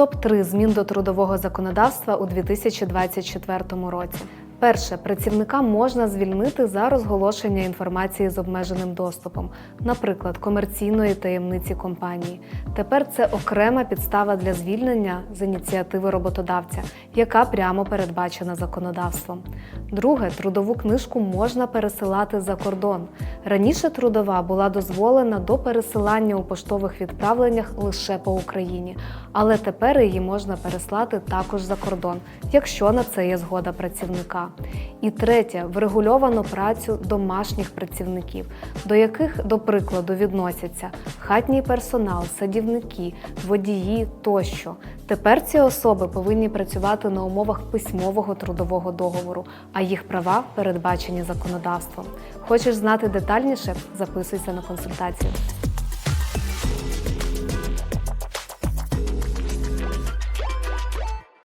Топ 3 змін до трудового законодавства у 2024 році. Перше, працівника можна звільнити за розголошення інформації з обмеженим доступом, наприклад, комерційної таємниці компанії. Тепер це окрема підстава для звільнення з ініціативи роботодавця, яка прямо передбачена законодавством. Друге, трудову книжку можна пересилати за кордон. Раніше трудова була дозволена до пересилання у поштових відправленнях лише по Україні, але тепер її можна переслати також за кордон, якщо на це є згода працівника. І третє врегульовано працю домашніх працівників, до яких, до прикладу, відносяться хатній персонал, садівники, водії тощо. Тепер ці особи повинні працювати на умовах письмового трудового договору, а їх права передбачені законодавством. Хочеш знати детальніше? Записуйся на консультацію.